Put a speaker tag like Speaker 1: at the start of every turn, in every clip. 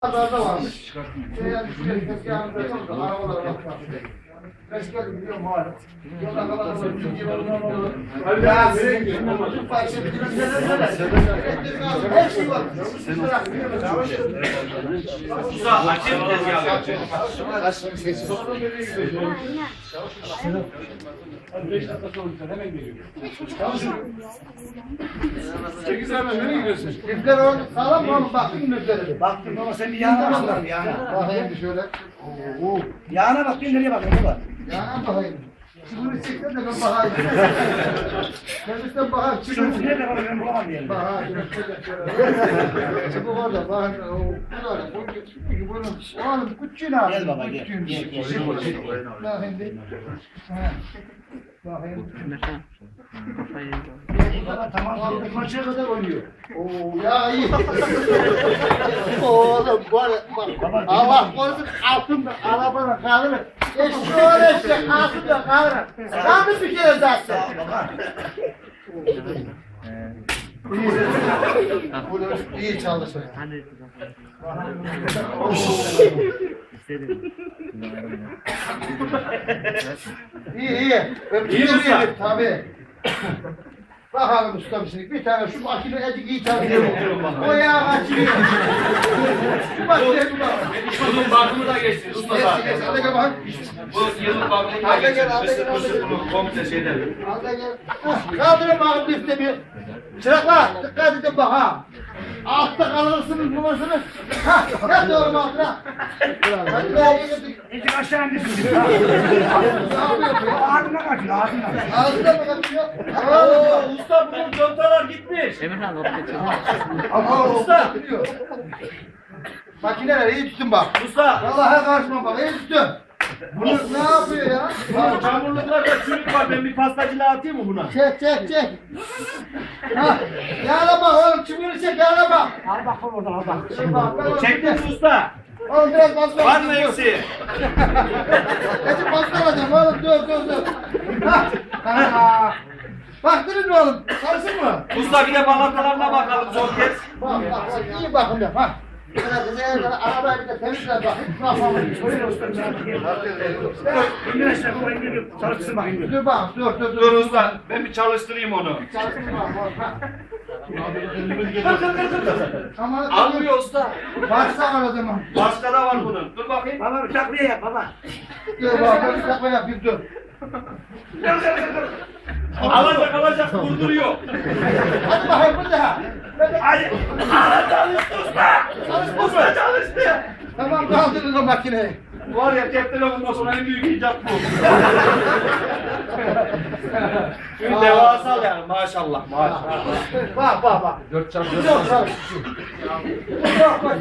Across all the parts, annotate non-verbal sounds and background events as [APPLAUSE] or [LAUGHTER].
Speaker 1: Pazarda varmış. Şey yani şuraya tezgahında yok da arabalar Beş geldi biliyorum malum. Yolda kalan olur, bir yoldan olur. Ya nereye gidiyorsun? Çocuk var, işte bir neler neler. Her şey var. Bırak,
Speaker 2: Usta açayım mı tezgahı?
Speaker 3: Sekiz hemen nereye gidiyorsun?
Speaker 1: İpler orada sağlam mı oğlum? Baktın mı iplere?
Speaker 4: Baktım ama sen bir bak lan yağına.
Speaker 1: Bakayım bir şöyle. Oo.
Speaker 4: Yağına bak bir nereye bakıyorsun baba?
Speaker 1: Ya bakayım. Çubuğunu çeksen de ben bakayım. Üstten bakayım.
Speaker 4: Şunu
Speaker 1: Çubuğunu
Speaker 4: nerede var ben bulamam diyelim.
Speaker 1: Çubuk orada. Bakın. Bu da. Bu bunun. Oğlum küçüğünü al.
Speaker 4: Gel baba gel.
Speaker 1: Küçüğünü.
Speaker 4: Gel gel.
Speaker 1: Bakayım bir. Ha. Bakayım.
Speaker 4: Baba tamam.
Speaker 1: Maça kadar oynuyor. Oo ya iyi. [LAUGHS] Oğlum ya, bak. Allah korusun altında arabanın kalırır. Eşşoğlu eşek altında kalırır. Sen mi bir kere zaten? [LAUGHS] İyi. Bunu iyi çalışır. İyi iyi.
Speaker 2: İyi mi usta?
Speaker 1: Tabii. Bakalım ustam şimdi bir tane şu makine edik iyi çalışıyor. O yağ açıyor. Şu makine bu bak.
Speaker 2: Bunun bakımı da geçti usta
Speaker 1: Neyse
Speaker 2: zaten.
Speaker 1: neyse hadi gel bak.
Speaker 2: Bu yılın bakımı da
Speaker 1: Hadi gel,
Speaker 2: geçti.
Speaker 1: hadi
Speaker 2: Mısır
Speaker 1: gel,
Speaker 2: mısır
Speaker 1: hadi
Speaker 2: bunu komple şeyden.
Speaker 1: Da gel. Hah, Kaldırın bakalım lifte bir. Çıraklar dikkat edin bak ha. Altta kalırsınız bulursunuz. Ha, ne doğru altına. Hadi be.
Speaker 4: İki aşağı indirsin. Ağzına kaçıyor ağzına.
Speaker 1: Ağzına mı kaçıyor?
Speaker 2: Oo, usta bunun contalar gitmiş.
Speaker 5: Emirhan orada çekin.
Speaker 1: Ama usta. Makineler iyi tutun bak.
Speaker 2: Usta.
Speaker 1: Vallahi karşıma bak iyi tutun. Bunu ne yapıyor ya?
Speaker 2: Bunun çamurluklarda çürük var. Ben bir pastacılığa atayım mı buna?
Speaker 1: Çek çek çek. Ha, yağla bak oğlum çubuğunu çek yağla bak.
Speaker 4: Al bak oradan al bak.
Speaker 1: Çek bak. ben
Speaker 2: usta?
Speaker 1: Oğlum biraz fazla.
Speaker 2: Var mı eksiği?
Speaker 1: Eti fazla alacağım oğlum dur dur dur. Ha, ha. Baktınız mı oğlum? Sarısın mı?
Speaker 2: Usta bir de balatalarına bakalım son kez.
Speaker 1: Bak bak bak iyi bakın ya bak. Böyle güzel böyle arabayı bir de temizle bak. Bakmamı.
Speaker 4: Şöyle usta bir aşağı baba indir. Çalışsın bakayım.
Speaker 1: Dur bak dur dur
Speaker 2: Dur
Speaker 1: dur.
Speaker 2: usta. Ben bir çalıştırayım onu.
Speaker 1: Çalışsın bak
Speaker 2: Almıyor usta.
Speaker 1: Başla o zaman.
Speaker 2: Başka da var bunun. Dur bakayım.
Speaker 4: Baba bir takviye yap baba.
Speaker 1: Dur bak ben bir takma yapayım dur.
Speaker 2: Alacak alacak vurduruyor.
Speaker 1: Hadi bakayım bu daha.
Speaker 4: Hadi.
Speaker 2: Çalıştı usta. Usta çalıştı.
Speaker 1: Tamam kaldırın o makineyi.
Speaker 2: Var ya cep telefonundan sonra en büyük icat bu. [LAUGHS] Çünkü devasal yani maşallah maşallah.
Speaker 1: Bak bak bak. Dört çarpı. Çok çalışıyor. Bak bak.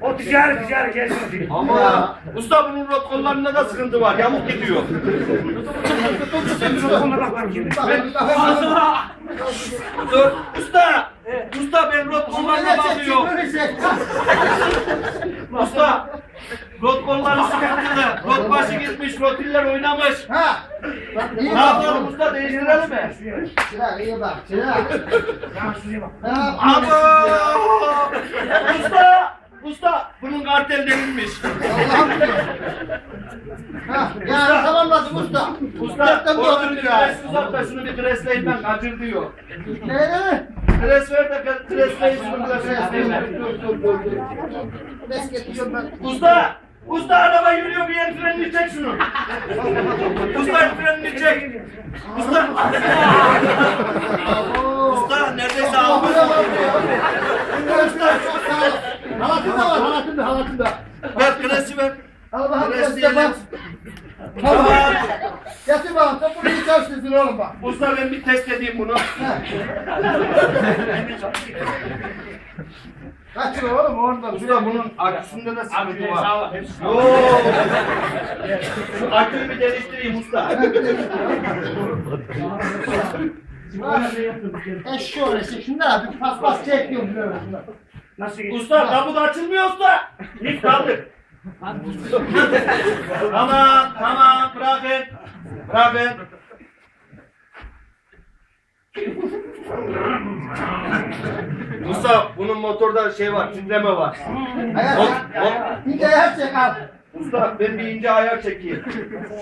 Speaker 4: O ticari ticari gelsin.
Speaker 2: Ama usta bunun rot kollarında da sıkıntı var. Yamuk gidiyor. Dur. Usta. Usta ben rot kollarına bakıyorum. Usta. Rot kolları sıkıntılı. Rot başı gitmiş. Rotiller oynamış.
Speaker 1: Ha. Bak
Speaker 2: Ne yapalım usta değiştirelim mi?
Speaker 1: Çırak iyi bak. Çırak.
Speaker 4: Ya şuraya bak.
Speaker 2: Abo! Usta! Usta! Bunun kartel denilmiş.
Speaker 1: Allah'ım. Ha. Ya tamamladım usta.
Speaker 2: Usta! Orada
Speaker 1: doğru
Speaker 2: bir
Speaker 1: ya.
Speaker 2: pres uzat da şunu bir presleyin ben kaçır diyor.
Speaker 1: Ne ne?
Speaker 2: Pres ver de presleyin şunu bir presleyin ben.
Speaker 1: Dur dur dur. Beş getiriyorum ben.
Speaker 2: Usta! Usta araba yürüyor bir el frenini çek şunu. Usta frenini çek. Usta! Usta neredeyse almış.
Speaker 1: Usta çok sağ ol. Halatında var halatında halatında.
Speaker 2: Ver presi ver.
Speaker 1: Al bakalım
Speaker 2: Biraz
Speaker 1: teste bak. Tamam. Getir. Sen bunu iyi çalıştırsın oğlum bak.
Speaker 2: Usta ben bir test edeyim bunu.
Speaker 1: Kaç lira oğlum orada?
Speaker 2: Usta bunun aküsünde de sıkıntı var. Yok. Şu aküyü bir değiştireyim usta.
Speaker 1: Eşşi orası. Şunlar abi paspas böyle. şunlar.
Speaker 4: Nasıl
Speaker 2: Usta kapı da açılmıyor usta. Git kaldır. [LAUGHS] tamam tamam bırakın. Bırakın. Mustafa bunun motorda şey var, titreme var. Hop,
Speaker 1: çek.
Speaker 2: hop.
Speaker 1: Bir de çek al.
Speaker 2: Mustafa ben bir ince ayar çekeyim.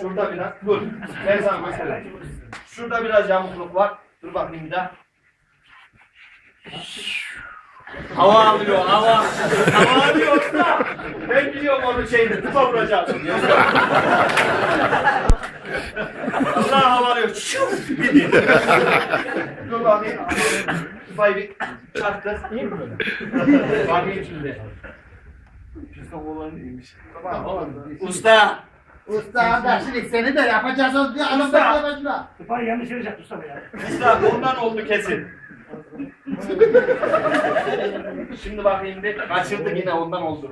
Speaker 2: Şurada biraz, dur. Ben sana göstereyim. Şurada biraz yamukluk var. Dur bakayım bir daha. Hava alıyor, hava. Hava alıyor usta. Ben biliyorum onun şeyini, tıpa vuracağım. Allah hava alıyor. Şuf! Gidiyor. Dur bakayım. Tıpayı bir çarptır. Bakayım şimdi. Usta.
Speaker 1: Usta arkadaşlık seni de yapacağız o diye alın
Speaker 2: Usta.
Speaker 4: Tıpayı yanlış çarptı Mustafa ya.
Speaker 2: Usta ondan oldu kesin. Şimdi bakayım bir kaçırdık yine ondan oldu.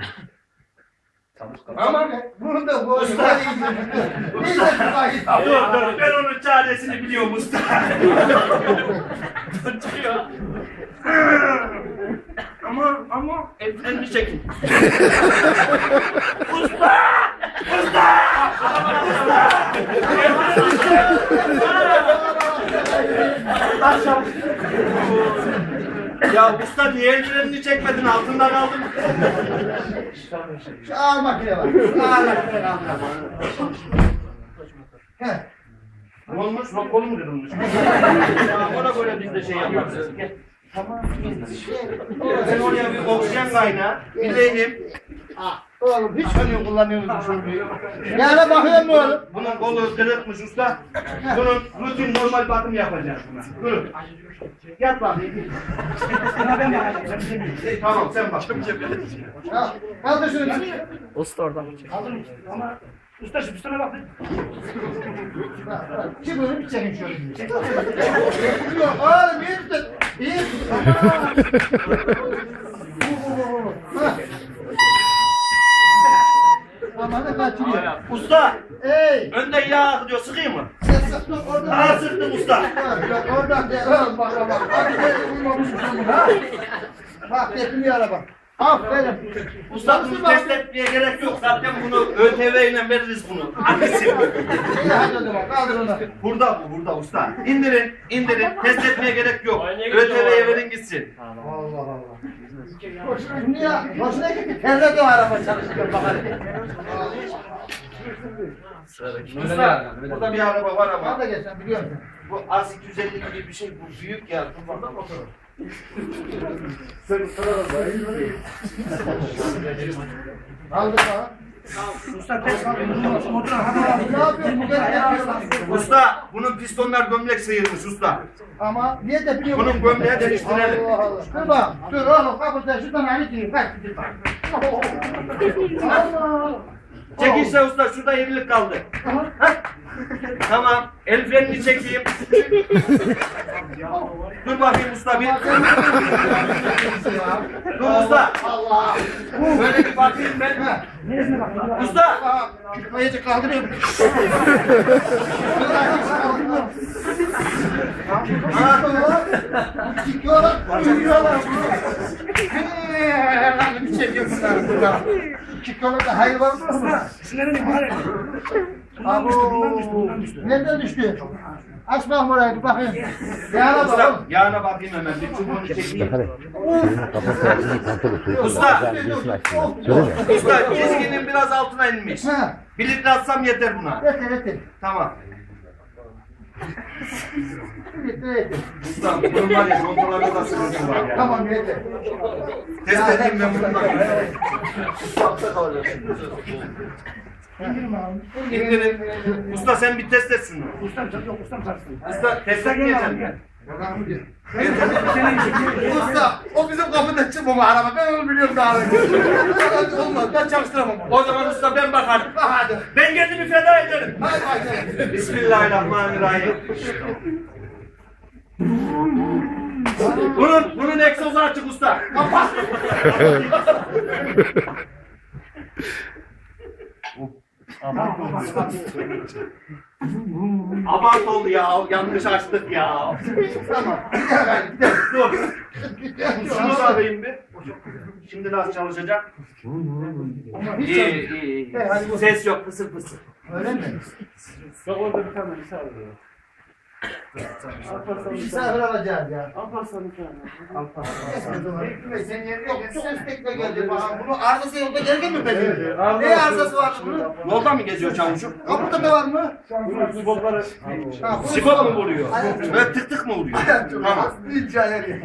Speaker 2: Ama
Speaker 1: bunu da bu usta İyi de tıpayı.
Speaker 2: dur dur ben onun çaresini biliyorum usta. [LAUGHS] Çıkıyor. ama ama ellerini çekin. [LAUGHS] usta! Usta! Ya usta niye ellerini çekmedin altında kaldım.
Speaker 1: Şu ağır makine var. Şu ağır makine kaldı.
Speaker 2: Ne olmuş? Bak kolum kırılmış. ya ona göre biz de şey yaparız. Gel. Sen oraya bir oksijen kaynağı, bir lehim.
Speaker 1: Ah, Oğlum hiç önü kullanıyorsunuz şunu. Yani bakıyorum oğlum.
Speaker 2: Bunun kolu kırıkmış usta. Bunun rutin normal bakım yapacağız buna. Durun. Yat bakayım.
Speaker 4: Buna ben bakacağım.
Speaker 2: Şey, tamam sen bak.
Speaker 1: Ya, Kaldır şunu.
Speaker 4: Aldım. Ama usta şu pistona bak.
Speaker 1: Kim bunu bir çekin şöyle. Oğlum iyi tut. İyi tut. [LAUGHS] Kaçırıyor.
Speaker 2: Usta,
Speaker 1: Ey!
Speaker 2: önden yağ akıyor, sıkayım mı?
Speaker 1: Sen sıktın oradan.
Speaker 2: Daha sıktım usta.
Speaker 1: Bak, bak, Oradan de, oğlum bak bak. Hadi ben uymamışım bunu ha. Bak tepkimi araba. Aferin.
Speaker 2: Usta bunu test etmeye gerek yok. Zaten bunu ÖTV ile veririz bunu. Hangisi?
Speaker 1: İyi hadi o zaman kaldır onu.
Speaker 2: Burada bu, burada usta. İndirin, indirin. Test etmeye gerek yok. ÖTV'ye verin gitsin.
Speaker 1: Allah Allah. Boşuna ya, boşuna gitti. Terledi o araba çalışıyor bak hadi.
Speaker 2: Usta, burada bir araba var ama
Speaker 1: da gel sen biliyor musun?
Speaker 2: bu az 250 gibi bir şey bu büyük ya. Dur bakalım.
Speaker 1: Aldı bana.
Speaker 4: Usta test var. Motorun hava
Speaker 1: Ne yapıyorsun? Bu kadar yapıyorsun.
Speaker 2: Usta, bunun pistonlar gömlek sıyırmış usta.
Speaker 1: Ama niye de biliyor
Speaker 2: Bunun gömleği değiştirelim.
Speaker 1: Allah Allah. Dur bak. Dur oğlum kapıda şuradan Ali diyeyim. Bak. [LAUGHS] Allah.
Speaker 2: Çekilse usta, şurada yenilik kaldı. Tamam, el frenini çekeyim. Dur bakayım usta bir. Dur usta.
Speaker 1: Allah.
Speaker 2: Böyle bir bakayım ben. Usta.
Speaker 1: Ayıcık kaldırıyorum. Çıkıyorlar, uyuyorlar. Herhalde bir çekiyor bunlar burada. Çıkıyorlar da hayır var mı?
Speaker 4: Sinirlerini bari. Bundan düştü, bundan düştü, bundan düştü.
Speaker 1: Nereden düştü? Aç bakayım orayı bir bakayım. Yana bak
Speaker 2: Usta,
Speaker 1: oğlum.
Speaker 2: yağına bakayım hemen. Bir çubuğunu çekeyim.
Speaker 5: Kapatı kontrol ediyor.
Speaker 2: Usta.
Speaker 5: Ben birisini açtım. Söyle mi?
Speaker 2: Usta, çizginin biraz altına inmiş.
Speaker 1: Ha,
Speaker 2: Bir litre atsam yeter buna.
Speaker 1: yeter yeter.
Speaker 2: Tamam.
Speaker 1: Yeter yeter.
Speaker 2: Usta, bunun var ya, kontrolörde da sıkıntı var ya.
Speaker 1: Tamam yeter.
Speaker 2: Test edeyim ben bundan.
Speaker 4: İndirin bakalım.
Speaker 2: İndirin. Usta sen bir test etsin.
Speaker 4: Ustam yok ustam çarptı.
Speaker 2: Usta test
Speaker 4: Usta
Speaker 1: Usta, o bizim kapıda çıkmama araba. Ben onu biliyorum daha önce. Olmaz, ben çalıştıramam.
Speaker 2: O zaman usta ben bakarım.
Speaker 1: Bak hadi.
Speaker 2: Ben kendimi feda ederim.
Speaker 1: Hadi hadi.
Speaker 2: Bismillahirrahmanirrahim. bunun bunun egzozu açık usta.
Speaker 4: Tamam. [LAUGHS]
Speaker 2: Abart oldu ya. Yanlış açtık ya.
Speaker 1: Tamam. Gidelim, gidelim.
Speaker 2: Dur. Şunu da alayım bir. Şimdi nasıl çalışacak?
Speaker 1: Ama hiç
Speaker 2: İyi iyi iyi.
Speaker 1: Hey, hadi bu-
Speaker 2: Ses yok fısır fısır.
Speaker 1: Öyle mi? Misafir alacağız ya. Sen yerin yok. Ses tekne geldi bana. Bunu arızası yolda gelirken mi peki? Ne arızası var bunun?
Speaker 2: Yolda mı geziyor çavuşum?
Speaker 1: Kapıda da var mı? Bu-
Speaker 2: Sipot mu vuruyor? Böyle tık tık mı vuruyor?
Speaker 1: Tamam. Bir hikaye.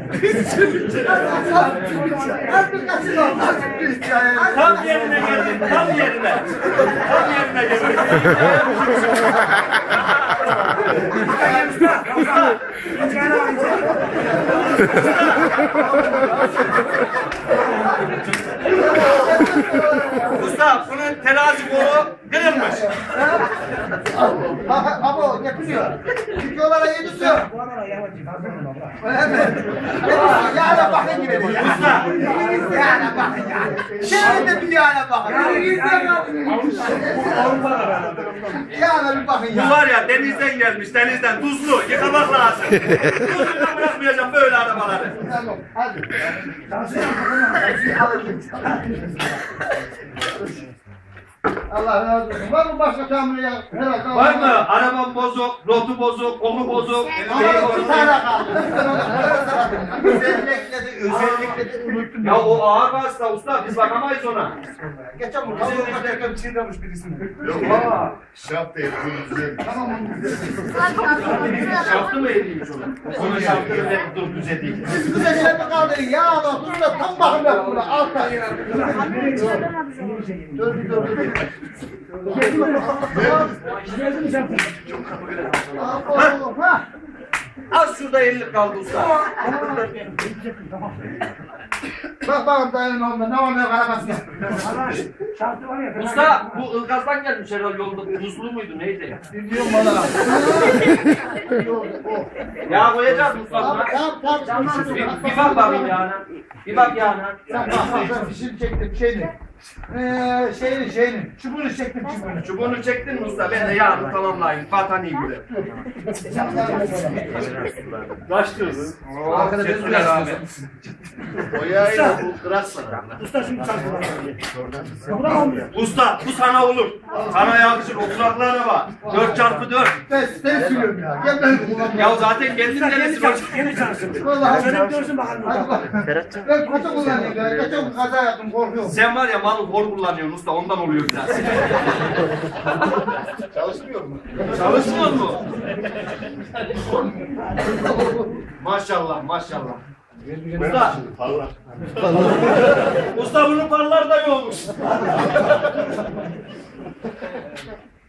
Speaker 2: Tam yerine geldin, tam yerine. Tam yerine geldin. [LAUGHS] Usta bunun terazi kolu kırılmış.
Speaker 1: Ha, Yapıyor. Çıkıyorlar tutuyor. Öyle mi? Yağla bakın gibi. Yağla bakın ya. Şöyle de bir yağla bakın. Yağla bir bakın
Speaker 2: Bu
Speaker 1: ya.
Speaker 2: var ya denizden gelmiş denizden tuzlu yıkamak lazım. Tuzluyla bırakmayacağım böyle arabaları.
Speaker 1: Tamam, hadi. Allah razı olsun. Var mı başka tamir ya? Herhalde
Speaker 2: Var mı? Arabam bozuk, rotu bozuk, kolu bozuk. şey
Speaker 1: Ama bir tane kaldı. Özellikle de, özellikle de unuttum.
Speaker 2: Ya o ağır hasta usta biz bakamayız ona.
Speaker 1: Geçen bu kavga
Speaker 2: evde-
Speaker 1: çiğnemiş birisini.
Speaker 3: Yok valla. Şap da yapıyor.
Speaker 1: Tamam onu
Speaker 2: Şaftı mı eğriymiş ona? Sonra şaftını hep dur düze değil.
Speaker 1: Güzel şey mi kaldı? Ya adam dur da tam bakın bak buna altta. Dur bir dur dur. Ha.
Speaker 2: Az şurada ellik kaldı usta.
Speaker 1: Bak bakalım dayının oğlunda ne var ne yok arabasına.
Speaker 4: Şartı var ya.
Speaker 2: Usta bu ılgazdan gelmiş herhalde yolda. Buzlu muydu neydi?
Speaker 1: Bilmiyorum bana.
Speaker 2: Ya koyacağız usta
Speaker 1: Tamam tamam.
Speaker 2: Bir, bir bak bakayım yağına. Bir bak yağına.
Speaker 1: Sen bak bak fişini çektim şeyini. Eee şeyini şeyini. Çubuğunu çektim çubuğunu.
Speaker 2: Çubuğunu çektin mi usta? Ben de yağını tamamlayayım. Vatani gibi.
Speaker 3: Kaç diyorsun?
Speaker 2: Arkada bezler abi.
Speaker 3: O yayla bu kırak sana.
Speaker 4: Usta şimdi almıyor.
Speaker 2: Usta bu sana olur. Sana yakışır. Oturaklara bak. 4 çarpı 4.
Speaker 1: Ben seni sürüyorum ya. Gel ben kullanmıyorum.
Speaker 2: Ya zaten kendin neresi var?
Speaker 4: Kendi şartı.
Speaker 1: Vallahi.
Speaker 4: Şöyle bir görsün bakalım.
Speaker 1: Ben kaça kullanıyorum ya. Kaça kaza yaptım korkuyorum.
Speaker 2: Sen var ya malı hor kullanıyorsun usta ondan oluyor biraz. [LAUGHS]
Speaker 3: Çalışmıyor mu?
Speaker 2: Çalışmıyor mu? maşallah maşallah. Usta,
Speaker 3: Allah.
Speaker 2: usta bunun parlar da yokmuş.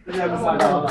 Speaker 2: Güzel bir sahne.